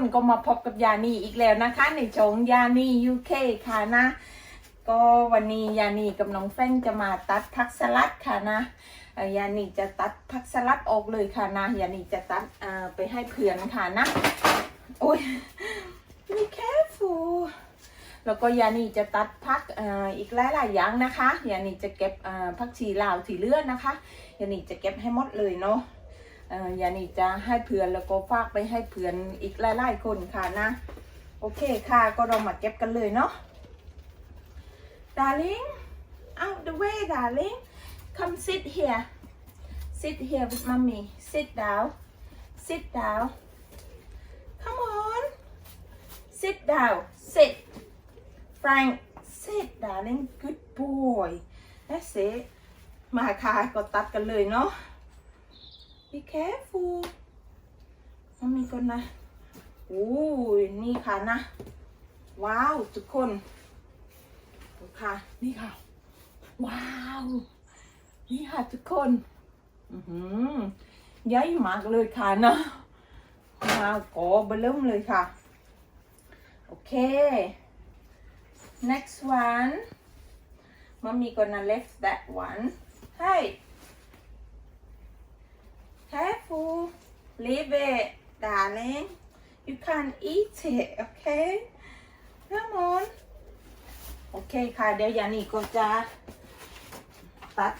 กคนก็มาพบกับยานีอีกแล้วนะคะ ในชงยานียูเคค่ะนะ ก็วันนี้ยานีกับน้องแฟงจะมาตัดผักสลัดค่ะนะยานีจะตัดผักสลัดออกเลยค่ะนะยานีจะตัดไปให้เพื่อนค่ะนะโอ้ย be careful แล้วก็ยานีจะตัดพักอีกหลายๆอย่างนะคะยานีจะเก็บเอ่อผักชีลาวที่เลือนะคะยานีจะเก็บให้หมดเลยเนาะ ยานี่จะให้เพื่อนแล้วก็ฝากไปให้เพื่อนอีกหลายๆคนค่ะนะ โอเคค่ะก็เรามาเก็บกันเลยเนาะ darling out the way darling come sit here sit here with mommy sit down sit down come on sit down sit Frank sit darling good boy that's it มาค่ะก็ตัดกันเลยเนาะ Be careful มันมีคนนะโอ้ยนี่ค่ะนะ ว้าว ทุกคนดูค่ะ นี่ค่ะ ว้าว นี่ค่ะทุกคนอือหือใหญ่มากเลยค่ะนะว้าวกอเบลุ่มเลยค่ะ โอเค next one mommy gonna left that one hey Careful. Leave it, darling. You can't eat it, okay? Come on. โอเคค่ะ เดี๋ยว ยานี่ก็จะตัด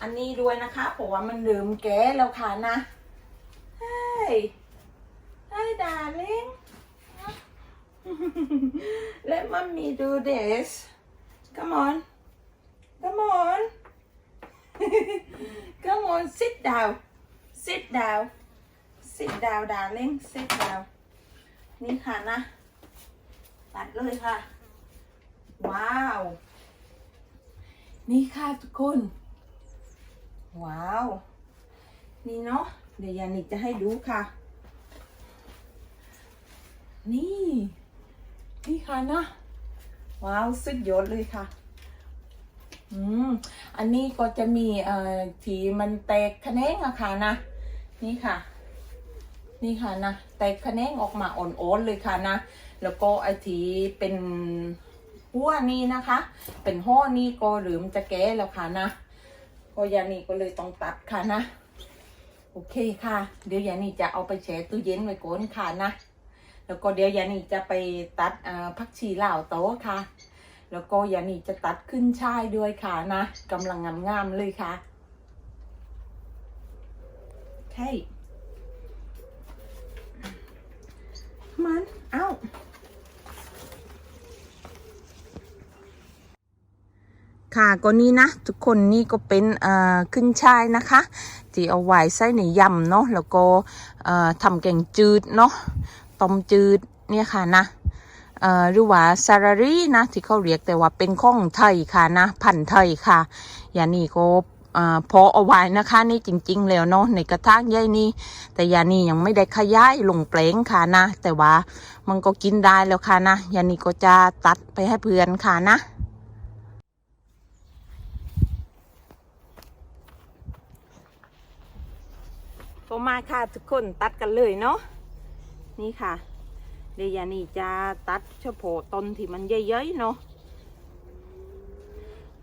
อันนี้ด้วยนะคะเพราะว่ามันลืมแก้แล้วค่ะนะ Hey. Hey, darling. Let mommy do this. Come on. Come on. Come on, sit down. Sit down sit down darling sit down นี่ค่ะนะ ตัดเลยค่ะ ว้าว นี่ค่ะทุกคน ว้าว นี่เนาะ เดี๋ยวยานิกจะให้ดูค่ะ นี่ นี่ค่ะนะ ว้าว สุดยอดเลยค่ะ อืม อันนี้ก็จะมีเอ่อที่มันแตกแขนงอะค่ะนะ นี่ค่ะ นี่ค่ะนะ แตกแขนงออกมาอ่อนๆเลยค่ะนะ แล้วก็ไอทีเป็นหัวนี่นะคะ เป็นห่อนี่ก็หรือมันจะแก้แล้วค่ะนะก็ยานี่ก็เลยต้องตัดค่ะนะ โอเคค่ะ เดี๋ยวยานี่จะเอาไปแช่ตู้เย็นไว้ก่อนค่ะนะ แล้วก็เดี๋ยวยานี่จะไปตัดผักชีลาวโต๊ะค่ะ แล้วก็ยานี่จะตัดขึ้นช่ายด้วยค่ะนะกำลังงามๆเลยค่ะ โอเคมันเอ้าค่ะก็นี่นะ ทุกคนนี่ก็เป็นขึ้นช่ายนะคะที่เอาไว้ใส่ในยำเนาะแล้วก็ทำแกงจืดเนาะต้มจืดเนี่ยค่ะนะหรือว่าซารารีนะที่เขาเรียกแต่ว่าเป็นข้องไทยค่ะนะพันไทยค่ะ อย่างนี้ก็เพอเอาไว้นะคะนี่จริง ๆ แล้วเนาะในกระทะใหญ่นี่แต่ยานี่ยังไม่ได้ขยายลงแปลงค่ะนะ แต่ว่ามันก็กินได้แล้วค่ะนะยานี่ก็จะตัดไปให้เพื่อนค่ะนะก็มาค่ะทุกคนตัดกันเลยเนาะนี่ค่ะเดี๋ยวยานี่จะตัดเฉพาะต้นที่มันเยอะๆเนาะ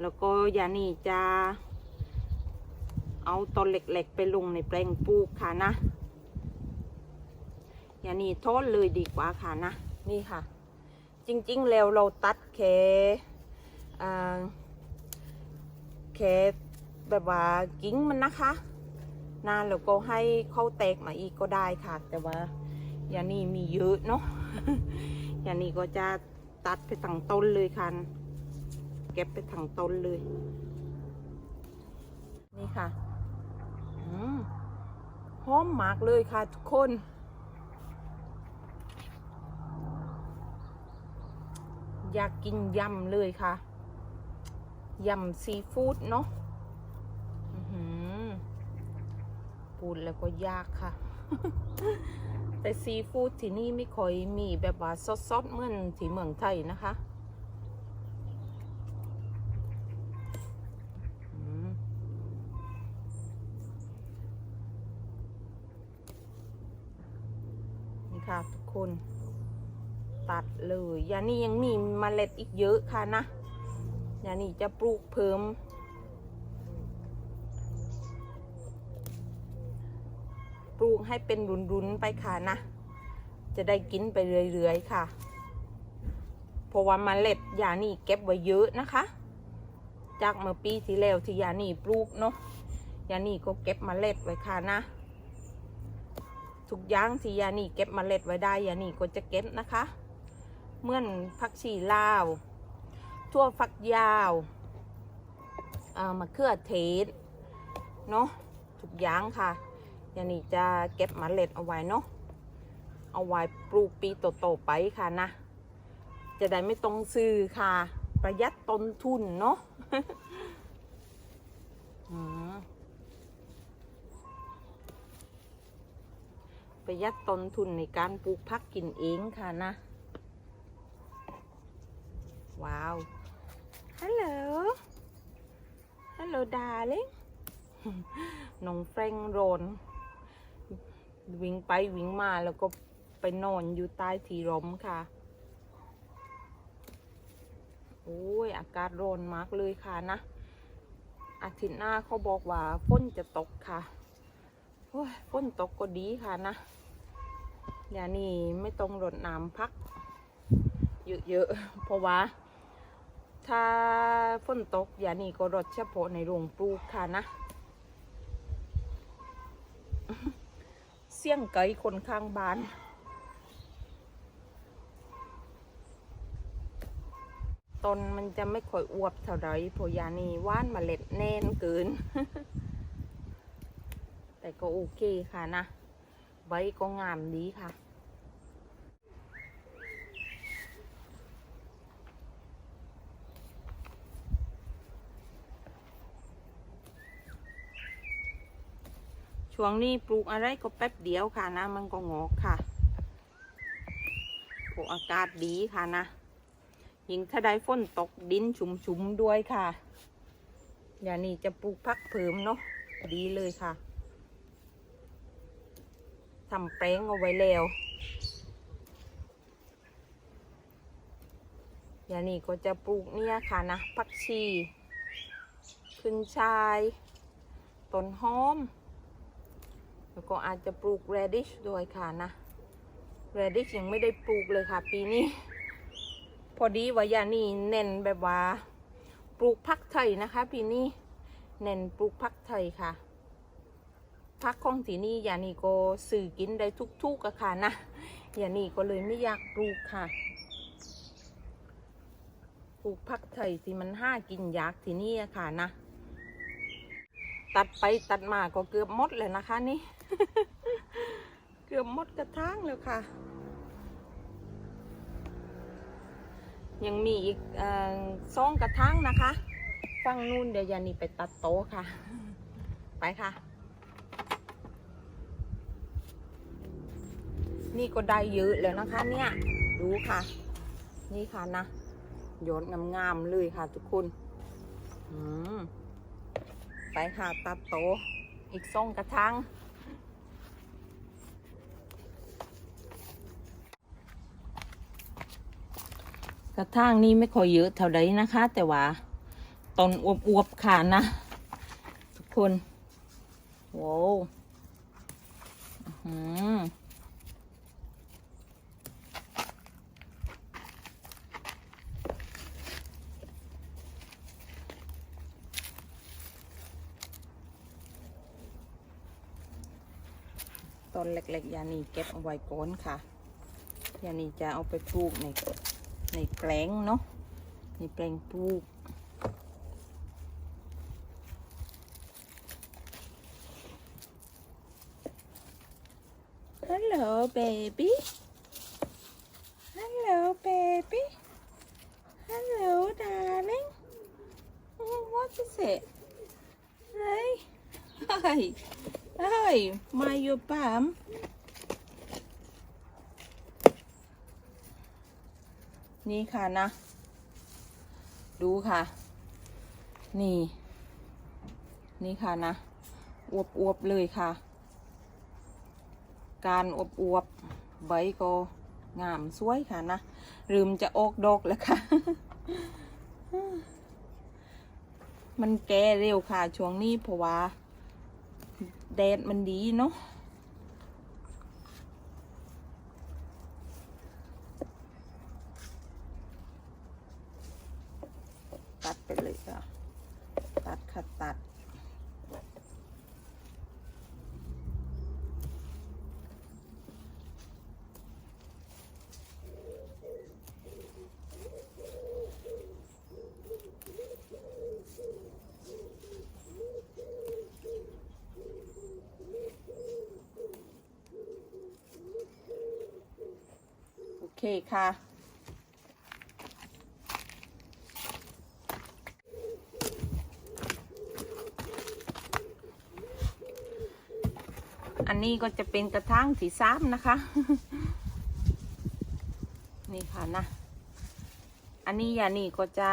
แล้วก็ยานี่จะ เอาต้นเล็กๆไปลงในแปลงปลูกค่ะนะ อย่านี่ทอดเลยดีกว่าค่ะนะ นี่ค่ะ จริงๆแล้วเราตัดแค่แค่แบบว่ากิ้งมันนะคะนานแล้วก็ให้เข้าแตกมาอีกก็ได้ค่ะ แต่ว่าอย่านี่มีเยอะเนาะอย่านี่ก็จะตัดไปทั้งต้นเลยค่ะ เก็บไปทั้งต้นเลย นี่ค่ะ หอมมากเลยค่ะทุกคน อยากกินยำเลยค่ะยำซีฟู้ดเนาะอื้อหือพูดแล้วก็ยากค่ะ แต่ซีฟู้ดที่นี่ไม่ค่อยมีแบบว่าสดๆเหมือนที่เมืองไทยนะคะอืม น ค่ะทุกคน ตัด เลยยานี่ยังมีมเมล็ดอีกเยอะค่ะนะยานี่จะปลูกเพิ่ม ปลูกให้เป็นรุนๆไปค่ะนะ จะได้กินไปเรื่อยๆค่ะ เพราะว่ามเมล็ดยานี่เก็บไว้เยอะนะคะ จากเมื่อปีที่แล้วที่ยานี่ปลูกเนาะยานี่ก็เก็บมเมล็ดไว้ค่ะนะทุกอย่างที่ยานี่เก็บมเมล็ดไว้ได้ยานี่ก็จะเก็บนะคะ เหมื่อนผักชีลาว ทั่วฝักยาวมะเขือเทศเนาะทุกอย่างค่ะยานี่จะเก็บมเมล็ดเอาไว้เนาะเอาไว้ปลูกปีโตๆไปค่ะนะ จะได้ไม่ต้องซื้อค่ะ ประหยัดต้นทุนเนาะประหยัดต้นทุนในการปลูกผักกินเองค่ะนะ ว้าว ฮัลโหล ฮัลโหลดาเล็กน้องแฟรงโรน วิ่งไปวิ่งมาแล้วก็ไปนอนอยู่ใต้ที่ร่มค่ะ โอ้ย อากาศร้อนมากเลยค่ะนะ อาทิตย์หน้าเขาบอกว่าฝนจะตกค่ะโอ้ยฝนตกก็ดีค่ะนะอย่านี่ไม่ต้องรดน้ำพัก เยอะๆเพราะว่า ถ้าฝนตกอย่านี่ก็รดเฉพาะในโรงปลูกค่ะนะ เสี่ยงไก่คนข้างบ้าน ต้นมันจะไม่ค่อยอวบเท่าไรเพราะยานี่ว่านมเมล็ดแน่นเกิน แต่ก็โอเคค่ะนะ ใบก็งามดีค่ะ ช่วงนี้ปลูกอะไรก็แป๊บเดียวค่ะนะ มันก็งอกค่ะโออากาศดีค่ะนะยิ่งถ้าได้ฝนตกดินชุ่มๆด้วยค่ะ อย่างนี้จะปลูกพักเพิ่มเนาะดีเลยค่ะทำแปลงเอาไว้แล้วอย่างนี้ก็จะปลูกเนี่ยค่ะนะผักชีขึ้นชายต้นหอม แล้วก็อาจจะปลูก radish ด้วยค่ะนะ radish ยังไม่ได้ปลูกเลยค่ะ ปีนี้ พอดีว่ายานี่เน้นแบบว่า ปลูกพักไทยนะคะ ปีนี้เน้นปลูกพักไทยค่ะพักของที่นี่ยานี่ก็สื่อกินได้ทุกๆอะค่ะนะยานี่ก็เลยไม่อยากปลูกค่ะปลูกพักไทยที่มันห้ากินยากที่นี่อะค่ะนะ ตัดไปตัดมาก็เกือบหมดเลยนะคะนี่ เกือบหมดกระถางแล้วค่ะ ยังมีอีกออสองกระถางนะคะฟังนู่นเดี๋ยวยานีไปตัดโต๊ะค่ะ ไปค่ะ นี่ก็ได้เยอะแล้วนะคะเนี่ย ดูค่ะ นี่ค่ะนะโยนงามๆเลยค่ะทุกคนไปค่ะตัดโตะอีกสองกระถาง ระถางนี้ไม่ค่อยเยอะเท่าใดนะคะ แต่ว่าต้นอวบๆค่ะนะ ทุกคนโว้วหือต้นเล็กๆยานีเก็บเอาไว้ก่อนค่ะยานีจะเอาไปปลูกใน ในแปลงเนาะในแปลงปลูก Hello baby Hello baby Hello darling oh, What is it Hey Hey Hey My your bum นี่ค่ะนะ ดูค่ะ นี่ นี่ค่ะนะอวบอวบเลยค่ะ การอวบอวบใบก็งามสวยค่ะนะลืมจะออกดอกแล้วค่ะ มันแก่เร็วค่ะ ช่วงนี้เพราะว่าแดดมันดีเนาะ ไปเลยค่ะ ตัดค่ะตัด โอเคค่ะ อั นี้ก็จะเป็นกระถางสีซ้ำนะคะ นี่ค่ะนะ อันนี้ยานี่ก็จะ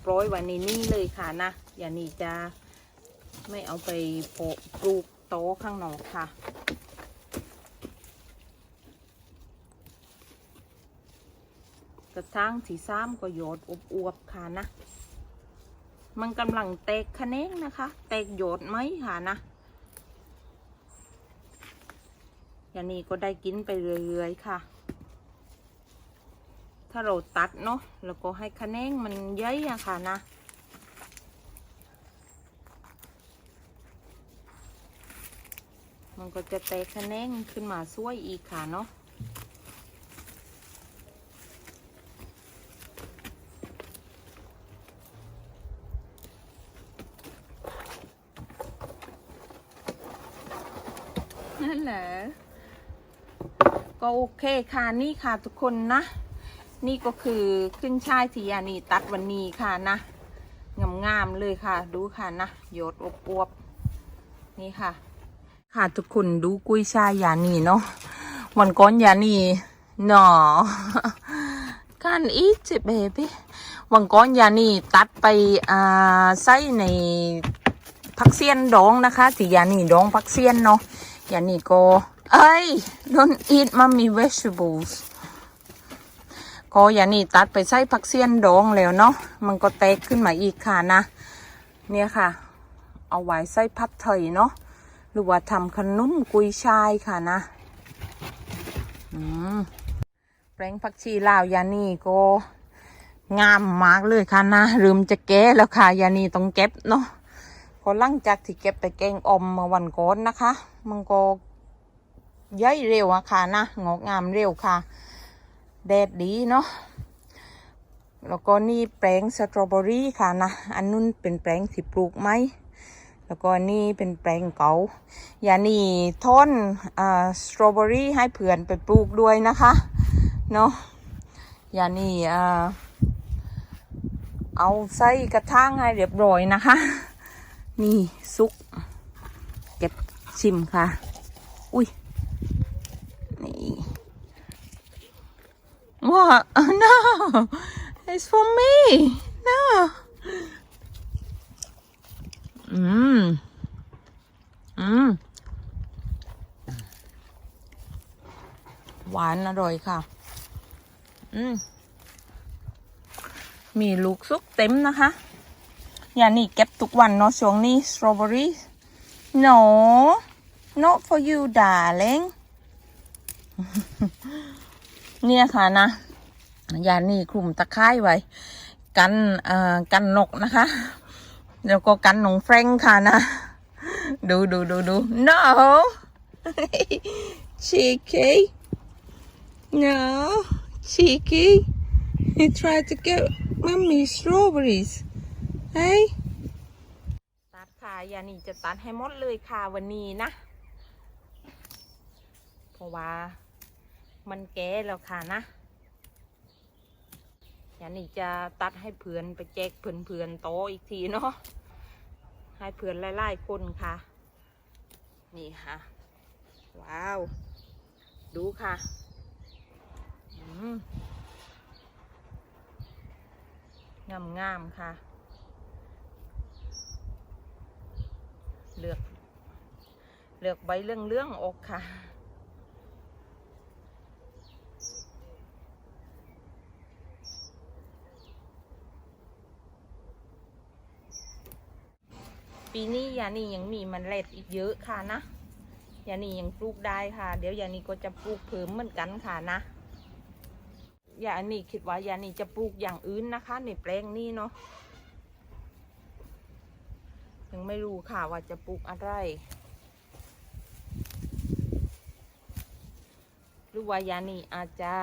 โปรยไว้ในนี่เลยค่ะนะยานี่จะไม่เอาไปปลูกโต๊ะข้างนอกค่ะกระถางสีซ้ำก็โยดอวบๆค่ะนะ มันกำลังแตกคะแนงนะคะแตกโยดไหมค่ะนะ อย่างนี้ก็ได้กินไปเรื่อยๆค่ะ ถ้าเราตัดเนาะแล้วก็ให้คะแนนมันเย้ยอะค่ะนะมันก็จะแตกคะแนนขึ้นมาสวยอีกค่ะเนาะนั่นแหละ ก็โอเคค่ะนี่ค่ะทุกคนนะ นี่ก็คือขึ้นช่ายทียานีตัดวันนี้ค่ะนะงามๆเลยค่ะ ดูค่ะนะโยดอบอวบนี่ค่ะ ค่ะทุกคนดูกุ้ยช่ายยานีเนาะวันก่อนยานีหนอกันอีกจิเบบี้วันก่อนยานีตัดไปอ่าใส่ในผักเสียนดองนะคะที่ยานีดองผักเสียนเนาะยานีก็ เอ้ย don't eat mommy vegetables ก็ยานี่ตัดไปใส่ผักเสี้ยนดองแล้วเนาะ มันก็แตกขึ้นมาอีกค่ะนะ เนี่ยค่ะ เอาไว้ใส่พัดไทยเนาะ หรือว่าทำขนมกุยช่ายค่ะนะ อืมแปลงผักชีลาวยานี่ก็งามมากเลยค่ะนะลืมจะแก้แล้วค่ะ ยานี่ต้องเก็บเนาะก็หลังจากที่เก็บไปแกงอมเมื่อวันก่อนนะคะ มันก็ ย้ายเร็วอะค่ะนะงอกงามเร็วค่ะ แดดดีเนาะแล้วก็นี่แปลงสตรอเบอรี่ค่ะนะอันนู้นเป็นแปลงที่ปลูกไหมแล้วก็นี่เป็นแปลงเกาอย่านี่ท่อนอ่าสตรอเบอรี่ให้เพื่อนไปปลูกด้วยนะคะเนาะอย่านี่อ่าเอาใส่กระถางให้เรียบร้อยนะคะ นี่ซุก เก็บชิมค่ะ อุ้ย What? Oh, no! It's for me! No! อืมอืมหวานอร่อยค่ะ อืม มีลูกซุกเต็มนะคะ อย่านี่เก็บทุกวันเนาะช่วงนี้สตรอเบอรี่ no not for you darling เนี่ยค่ะนะยานี่คลุมตะไคร้ไว้ กันเอ่อกันนกนะคะ แล้วก็กันหนองแฟรงค์ค่ะนะ ดูดูดูดู no cheeky no cheeky he tried to get mommy strawberries hey ตัดค่ะยานี่จะตัดให้หมดเลยค่ะวันนี้นะ เพราะว่า มันแก่แล้วค่ะนะอย่างนี่จะตัดให้เพื่อนไปแจกเพื่อนๆโตอีกทีเนาะให้เพื่อนไล่ๆคนค่ะ นี่ค่ะ ว้าว ดูค่ะงามงามๆค่ะ เลือก เลือกใบเรื่องเรื่องๆอกค่ะ ปีนี้ยานียังมีมันเล็ดอีกเยอะค่ะนะยานียังปลูกได้ค่ะ เดี๋ยวยานีก็จะปลูกเพิ่มเหมือนกันค่ะนะยานีคิดว่ายานีจะปลูกอย่างอื่นนะคะ ในแปลงนี้เนาะยังไม่รู้ค่ะว่าจะปลูกอะไรหรือว่ายานีอาจจะ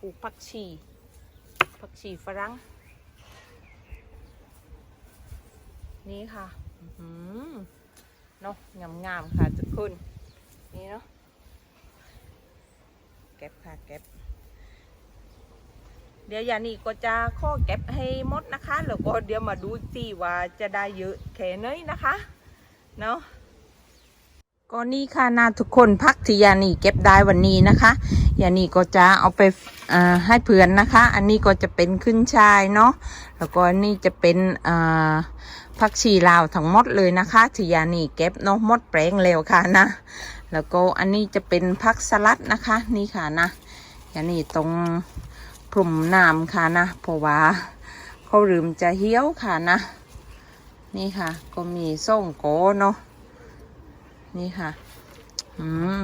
ปลูกผักชีผักชีฝรั่ง นี่ค่ะอื้อหือเนาะงามๆค่ะทุกคนนี่เนาะเก็บค่ะเก็บเดี๋ยวยานี่ก็จะข้อเก็บให้หมดนะคะแล้วก็เดี๋ยวมาดูสิว่าจะได้เยอะแค่ไหนนะคะเนาะก็นี่ค่ะนาทุกคนพักที่ยานีเก็บได้วันนี้นะคะยานีก็จะเอาไปให้เพื่อนนะคะ อันนี้ก็จะเป็นขึ้นชายเนาะแล้วก็นนี่จะเป็นอ ผักชีลาวทั้งหมดเลยนะคะทียานี่เก็บเนาะมดแปลงแล้วค่ะนะ แล้วก็อันนี้จะเป็นผักสลัดนะคะ นี่ค่ะนะยานี่ตรงพรมน้ำค่ะนะเพราะว่าเขาลืมจะเหี้ยวค่ะนะ นี่ค่ะ ก็มีส้มโกเนาะนี่ค่ะ อืม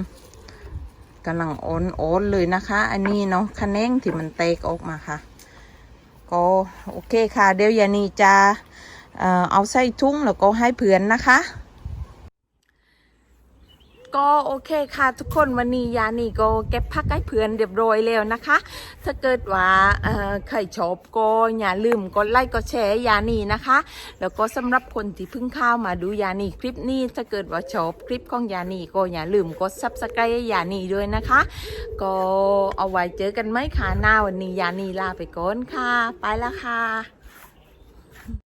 กำลังโอนโอนเลยนะคะ อันนี้เนาะคะแนงที่มันเตกออกมาค่ะ ก็โอเคค่ะ เดี๋ยวยานีจะ เอาใส่ทุ่งแล้วก็ให้เพื่อนนะคะ ก็โอเคค่ะทุกคนวันนี้ยานี่ก็เก็บพักให้เพื่อนเรียบร้อยแล้วนะคะ ถ้าเกิดว่าเอ่อใครชอบก็อย่าลืมกดไลค์กดแชร์ยานี่นะคะ แล้วก็สำหรับคนที่เพิ่งเข้ามาดูยานี่คลิปนี้ถ้าเกิดว่าชอบคลิปของยานี่ก็อย่าลืมกดซับสไครต์ยานี่ด้วยนะคะ ก็เอาไว้เจอกันไหมค่ะหน้าวันนี้ยานี่ลาไปก่อนค่ะ ไปแล้วค่ะ